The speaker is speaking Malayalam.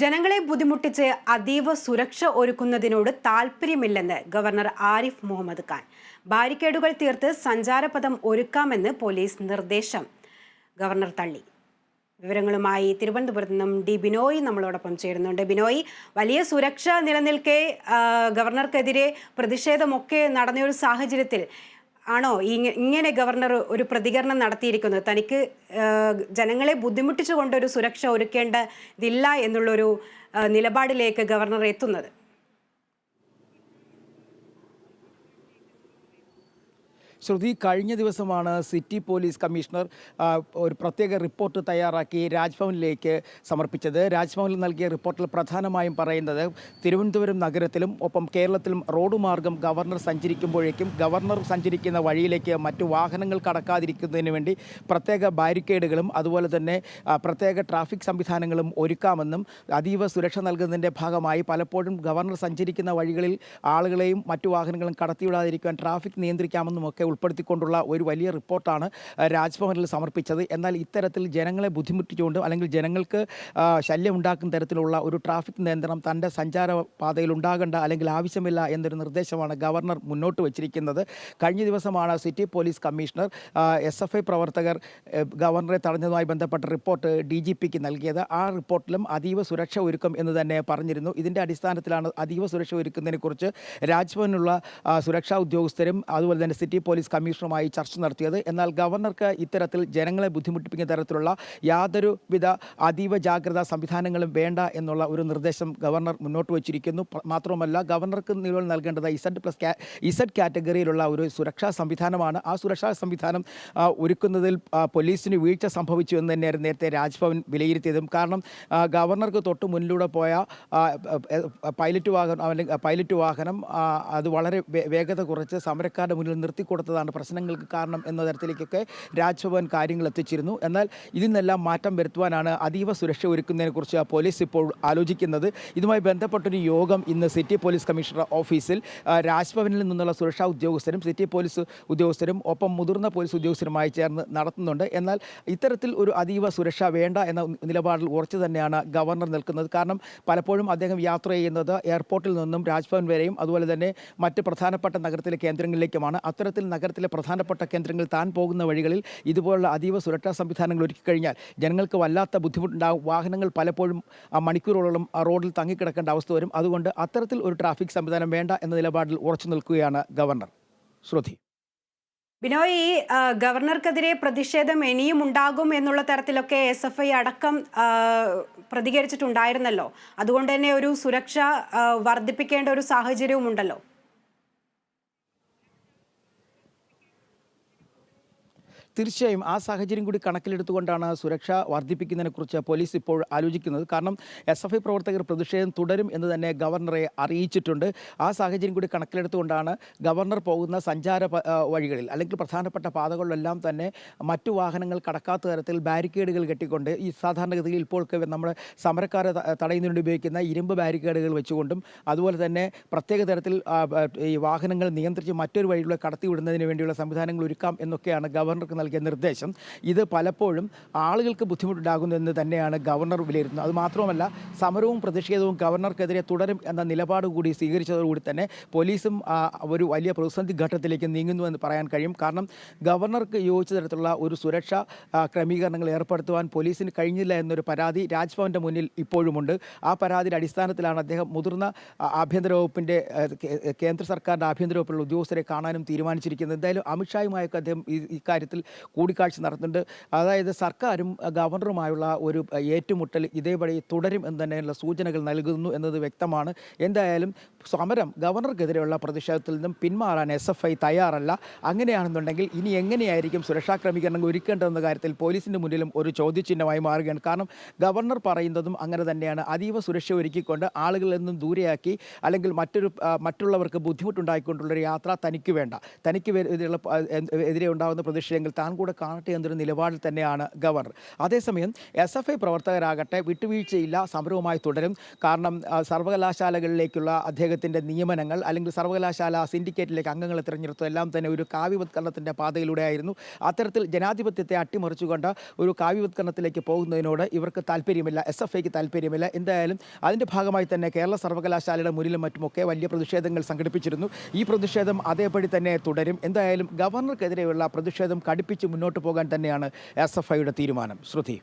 ജനങ്ങളെ ബുദ്ധിമുട്ടിച്ച് അതീവ സുരക്ഷ ഒരുക്കുന്നതിനോട് താൽപ്പര്യമില്ലെന്ന് ഗവർണർ ആരിഫ് മുഹമ്മദ് ഖാൻ. ബാരിക്കേഡുകൾ തീർത്ത് സഞ്ചാരപഥം ഒരുക്കാമെന്ന് പോലീസ് നിർദ്ദേശം. ഗവർണർ തള്ളി. വിവരങ്ങളുമായി തിരുവനന്തപുരത്ത് നിന്നും ഡി ബിനോയ് നമ്മളോടൊപ്പം ചേരുന്നുണ്ട്. ബിനോയ് വലിയ സുരക്ഷ നിലനിൽക്കെ ഗവർണർക്കെതിരെ പ്രതിഷേധമൊക്കെ നടന്നൊരു സാഹചര്യത്തിൽ ആണോ? ഇങ്ങനെ ഗവർണർ ഒരു പ്രതികരണം നടത്തിയിരിക്കുന്നത്. തനിക്ക് ജനങ്ങളെ ബുദ്ധിമുട്ടിച്ചുകൊണ്ട് ഒരു സുരക്ഷ ഒരുക്കേണ്ടതില്ല എന്നുള്ളൊരു നിലപാടിലേക്ക് ഗവർണർ എത്തുന്നത്. ശ്രുതി കഴിഞ്ഞ ദിവസമാണ് സിറ്റി പോലീസ് കമ്മീഷണർ ഒരു പ്രത്യേക റിപ്പോർട്ട് തയ്യാറാക്കി രാജ്ഭവനിലേക്ക് സമർപ്പിച്ചത്. രാജ്ഭവനിൽ നൽകിയ റിപ്പോർട്ടിൽ പ്രധാനമായും പറയുന്നത് തിരുവനന്തപുരം നഗരത്തിലും ഒപ്പം കേരളത്തിലും റോഡ് മാർഗം ഗവർണർ സഞ്ചരിക്കുമ്പോഴേക്കും ഗവർണർ സഞ്ചരിക്കുന്ന വഴിയിലേക്ക് മറ്റു വാഹനങ്ങൾ കടക്കാതിരിക്കുന്നതിന് വേണ്ടി പ്രത്യേക ബാരിക്കേഡുകളും അതുപോലെ തന്നെ പ്രത്യേക ട്രാഫിക് സംവിധാനങ്ങളും ഒരുക്കാമെന്നും അതീവ സുരക്ഷ നൽകുന്നതിന്റെ ഭാഗമായി പലപ്പോഴും ഗവർണർ സഞ്ചരിക്കുന്ന വഴികളിൽ ആളുകളെയും മറ്റു വാഹനങ്ങളും കടത്തിവിടാതിരിക്കാൻ ട്രാഫിക് നിയന്ത്രിക്കാമെന്നും ഒക്കെ ഉൾപ്പെടുത്തിക്കൊണ്ടുള്ള ഒരു വലിയ റിപ്പോർട്ടാണ് രാജ്ഭവനിൽ സമർപ്പിച്ചത്. എന്നാൽ ഇത്തരത്തിൽ ജനങ്ങളെ ബുദ്ധിമുട്ടിച്ചുകൊണ്ട് അല്ലെങ്കിൽ ജനങ്ങൾക്ക് ശല്യമുണ്ടാക്കുന്ന തരത്തിലുള്ള ഒരു ട്രാഫിക് നിയന്ത്രണം തന്റെ സഞ്ചാര പാതയിൽ ഉണ്ടാകേണ്ട അല്ലെങ്കിൽ ആവശ്യമില്ല എന്നൊരു നിർദ്ദേശമാണ് ഗവർണർ മുന്നോട്ട് വച്ചിരിക്കുന്നത്. കഴിഞ്ഞ ദിവസമാണ് city police commissioner S F I പ്രവർത്തകർ ഗവർണറെ തടഞ്ഞതുമായി ബന്ധപ്പെട്ട റിപ്പോർട്ട് ഡി ജി പിക്ക് നൽകിയത്. ആ റിപ്പോർട്ടിലും അതീവ സുരക്ഷ ഒരുക്കം എന്ന് തന്നെ പറഞ്ഞിരുന്നു. ഇതിന്റെ അടിസ്ഥാനത്തിലാണ് അതീവ സുരക്ഷ ഒരുക്കുന്നതിനെക്കുറിച്ച് രാജ്ഭവനിലുള്ള സുരക്ഷാ ഉദ്യോഗസ്ഥരും അതുപോലെ തന്നെ സിറ്റി കമ്മീഷണറുമായി ചർച്ച നടത്തിയത്. എന്നാൽ ഗവർണർക്ക് ഇത്തരത്തിൽ ജനങ്ങളെ ബുദ്ധിമുട്ടിപ്പിക്കുന്ന തരത്തിലുള്ള യാതൊരുവിധ അതീവ ജാഗ്രതാ സംവിധാനങ്ങളും വേണ്ട എന്നുള്ള ഒരു നിർദ്ദേശം ഗവർണർ മുന്നോട്ട് വച്ചിരിക്കുന്നു. മാത്രവുമല്ല ഗവർണർക്ക് നിലവിൽ നൽകേണ്ടത് ഇസഡ് പ്ലസ് ഇസഡ് കാറ്റഗറിയിലുള്ള ഒരു സുരക്ഷാ സംവിധാനമാണ്. ആ സുരക്ഷാ സംവിധാനം ഒരുക്കുന്നതിൽ പോലീസിന് വീഴ്ച സംഭവിച്ചു എന്ന് തന്നെയായിരുന്നു നേരത്തെ രാജ്ഭവൻ വിലയിരുത്തിയതും. കാരണം ഗവർണർക്ക് തൊട്ട് മുന്നിലൂടെ പോയ പൈലറ്റ് വാഹനം അല്ലെങ്കിൽ പൈലറ്റ് വാഹനം അത് വളരെ വേഗത കുറച്ച് സമരക്കാരുടെ മുന്നിൽ നിർത്തിക്കൊടുത്തതാണ് പ്രശ്നങ്ങൾക്ക് കാരണം എന്ന തരത്തിലേക്കൊക്കെ രാജ്ഭവൻ കാര്യങ്ങൾ എത്തിച്ചിരുന്നു. എന്നാൽ ഇതിൽ നിന്നെല്ലാം മാറ്റം വരുത്തുവാനാണ് അതീവ സുരക്ഷ ഒരുക്കുന്നതിനെക്കുറിച്ച് പോലീസ് ഇപ്പോൾ ആലോചിക്കുന്നത്. ഇതുമായി ബന്ധപ്പെട്ടൊരു യോഗം ഇന്ന് സിറ്റി പോലീസ് കമ്മീഷണർ ഓഫീസിൽ രാജ്ഭവനിൽ നിന്നുള്ള സുരക്ഷാ ഉദ്യോഗസ്ഥരും സിറ്റി പോലീസ് ഉദ്യോഗസ്ഥരും ഒപ്പം മുതിർന്ന പോലീസ് ഉദ്യോഗസ്ഥരുമായി ചേർന്ന് നടത്തുന്നുണ്ട്. എന്നാൽ ഇത്തരത്തിൽ ഒരു അതീവ സുരക്ഷ വേണ്ട എന്ന നിലപാടിൽ ഉറച്ചു തന്നെയാണ് ഗവർണർ നിൽക്കുന്നത്. കാരണം പലപ്പോഴും അദ്ദേഹം യാത്ര ചെയ്യുന്നത് എയർപോർട്ടിൽ നിന്നും രാജ്ഭവൻ വരെയും അതുപോലെ തന്നെ മറ്റ് പ്രധാനപ്പെട്ട നഗരത്തിലെ കേന്ദ്രങ്ങളിലേക്കുമാണ്. അത്തരത്തിൽ നഗരത്തിലെ പ്രധാനപ്പെട്ട കേന്ദ്രങ്ങളിൽ താൻ പോകുന്ന വഴികളിൽ ഇതുപോലുള്ള അതീവ സുരക്ഷാ സംവിധാനങ്ങൾ ഒരുക്കി കഴിഞ്ഞാൽ ജനങ്ങൾക്ക് വല്ലാത്ത ബുദ്ധിമുട്ടുണ്ടാകും വാഹനങ്ങൾ പലപ്പോഴും മണിക്കൂറുകളോളം റോഡിൽ തങ്ങിക്കിടക്കേണ്ട അവസ്ഥ വരും. അതുകൊണ്ട് അത്തരത്തിൽ ഒരു ട്രാഫിക് സംവിധാനം വേണ്ട എന്ന നിലപാടിൽ ഉറച്ചു നിൽക്കുകയാണ് ഗവർണർ. ശ്രുതി. ബിനോയ് ഈ ഗവർണർക്കെതിരെ പ്രതിഷേധം ഇനിയും ഉണ്ടാകും എന്നുള്ള തരത്തിലൊക്കെ എസ് എഫ് ഐ അടക്കം പ്രതികരിച്ചിട്ടുണ്ടായിരുന്നല്ലോ. അതുകൊണ്ട് തന്നെ ഒരു സുരക്ഷ വർദ്ധിപ്പിക്കേണ്ട ഒരു സാഹചര്യവും ഉണ്ടല്ലോ തീർച്ചയായും ആ സാഹചര്യം കൂടി കണക്കിലെടുത്തുകൊണ്ടാണ് സുരക്ഷ വർദ്ധിപ്പിക്കുന്നതിനെക്കുറിച്ച് പോലീസ് ഇപ്പോൾ ആലോചിക്കുന്നത്. കാരണം എസ് എഫ് ഐ പ്രവർത്തകർ പ്രതിഷേധം തുടരും എന്ന് തന്നെ ഗവർണറെ അറിയിച്ചിട്ടുണ്ട്. ആ സാഹചര്യം കൂടി കണക്കിലെടുത്തുകൊണ്ടാണ് ഗവർണർ പോകുന്ന സഞ്ചാര വഴികളിൽ അല്ലെങ്കിൽ പ്രധാനപ്പെട്ട പാതകളിലെല്ലാം തന്നെ മറ്റു വാഹനങ്ങൾ കടക്കാത്ത തരത്തിൽ ബാരിക്കേഡുകൾ കെട്ടിക്കൊണ്ട് ഈ സാധാരണഗതിയിൽ ഇപ്പോൾ നമ്മൾ സമരക്കാരെ തടയുന്നതിന് ഉപയോഗിക്കുന്ന ഇരുമ്പ് ബാരിക്കേഡുകൾ വെച്ചുകൊണ്ടും അതുപോലെ തന്നെ പ്രത്യേക തരത്തിൽ ഈ വാഹനങ്ങൾ നിയന്ത്രിച്ച് മറ്റൊരു വഴിയിലൂടെ കടത്തിവിടുന്നതിന് വേണ്ടിയുള്ള സംവിധാനങ്ങൾ ഒരുക്കാം എന്നൊക്കെയാണ് ഗവർണർക്ക് നൽകിയ നിർദ്ദേശം ഇത് പലപ്പോഴും ആളുകൾക്ക് ബുദ്ധിമുട്ടുണ്ടാകുന്നതെന്ന് തന്നെയാണ് ഗവർണർ വിലയിരുത്തുന്നത്. അതുമാത്രവുമല്ല സമരവും പ്രതിഷേധവും ഗവർണർക്കെതിരെ തുടരും എന്ന നിലപാട് കൂടി സ്വീകരിച്ചതോടുകൂടി തന്നെ പോലീസും ഒരു വലിയ പ്രതിസന്ധി ഘട്ടത്തിലേക്ക് നീങ്ങുന്നു എന്ന് പറയാൻ കഴിയും. കാരണം ഗവർണർക്ക് യോജിച്ച തരത്തിലുള്ള ഒരു സുരക്ഷാ ക്രമീകരണങ്ങൾ ഏർപ്പെടുത്തുവാൻ പോലീസിന് കഴിഞ്ഞില്ല എന്നൊരു പരാതി രാജ്ഭവന്റെ മുന്നിൽ ഇപ്പോഴുമുണ്ട്. ആ പരാതിയുടെ അടിസ്ഥാനത്തിലാണ് അദ്ദേഹം മുതിർന്ന ആഭ്യന്തര വകുപ്പിന്റെ കേന്ദ്ര സർക്കാരിന്റെ ആഭ്യന്തര വകുപ്പിലുള്ള ഉദ്യോഗസ്ഥരെ കാണാനും തീരുമാനിച്ചിരിക്കുന്നത്. എന്തായാലും അമിത്ഷായുമായൊക്കെ അദ്ദേഹം ഈ ഇക്കാര്യത്തിൽ കൂടിക്കാഴ്ച നടത്തുന്നുണ്ട്. അതായത് സർക്കാരും ഗവർണറുമായുള്ള ഒരു ഏറ്റുമുട്ടൽ ഇതേപടി തുടരും എന്ന് തന്നെയുള്ള സൂചനകൾ നൽകുന്നു എന്നത് വ്യക്തമാണ്. എന്തായാലും സമരം ഗവർണർക്കെതിരെയുള്ള പ്രതിഷേധത്തിൽ നിന്നും പിന്മാറാൻ എസ് എഫ് ഐ തയ്യാറല്ല. അങ്ങനെയാണെന്നുണ്ടെങ്കിൽ ഇനി എങ്ങനെയായിരിക്കും സുരക്ഷാ ക്രമീകരണങ്ങൾ ഒരുക്കേണ്ടതെന്ന കാര്യത്തിൽ പോലീസിന്റെ മുന്നിലും ഒരു ചോദ്യചിഹ്നമായി മാറുകയാണ്. കാരണം ഗവർണർ പറയുന്നതും അങ്ങനെ തന്നെയാണ്. അതീവ സുരക്ഷ ഒരുക്കിക്കൊണ്ട് ആളുകളിൽ നിന്നും ദൂരെയാക്കി അല്ലെങ്കിൽ മറ്റൊരു മറ്റുള്ളവർക്ക് ബുദ്ധിമുട്ടുണ്ടായിക്കൊണ്ടുള്ള ഒരു യാത്ര തനിക്ക് വേണ്ട. തനിക്ക് എതിരെയുള്ള എതിരെ ഉണ്ടാകുന്ന പ്രതിഷേധങ്ങൾ താൻ കൂടെ കാണട്ടെ എന്നൊരു നിലപാടിൽ തന്നെയാണ് ഗവർണർ. അതേസമയം എസ് എഫ് ഐ പ്രവർത്തകരാകട്ടെ വിട്ടുവീഴ്ചയില്ല സമരവുമായി തുടരും. കാരണം സർവകലാശാലകളിലേക്കുള്ള അദ്ദേഹത്തിന്റെ നിയമനങ്ങൾ അല്ലെങ്കിൽ സർവകലാശാല സിൻഡിക്കേറ്റിലേക്ക് അംഗങ്ങളെ തിരഞ്ഞെടുത്തു എല്ലാം തന്നെ ഒരു കാവ്യവത്കരണത്തിന്റെ പാതയിലൂടെയായിരുന്നു. അത്തരത്തിൽ ജനാധിപത്യത്തെ അട്ടിമറിച്ചുകൊണ്ട് ഒരു കാവ്യവത്കരണത്തിലേക്ക് പോകുന്നതിനോട് ഇവർക്ക് താല്പര്യമില്ല എസ് എഫ് ഐക്ക് താല്പര്യമില്ല. എന്തായാലും അതിന്റെ ഭാഗമായി തന്നെ കേരള സർവകലാശാലയുടെ മുന്നിലും മറ്റുമൊക്കെ വലിയ പ്രതിഷേധങ്ങൾ സംഘടിപ്പിച്ചിരുന്നു. ഈ പ്രതിഷേധം അതേപടി തന്നെ തുടരും. എന്തായാലും ഗവർണർക്കെതിരെയുള്ള പ്രതിഷേധം കടുപ്പിച്ച് മുന്നോട്ട് പോകാൻ തന്നെയാണ് എസ് എഫ് ഐയുടെ തീരുമാനം. ശ്രുതി.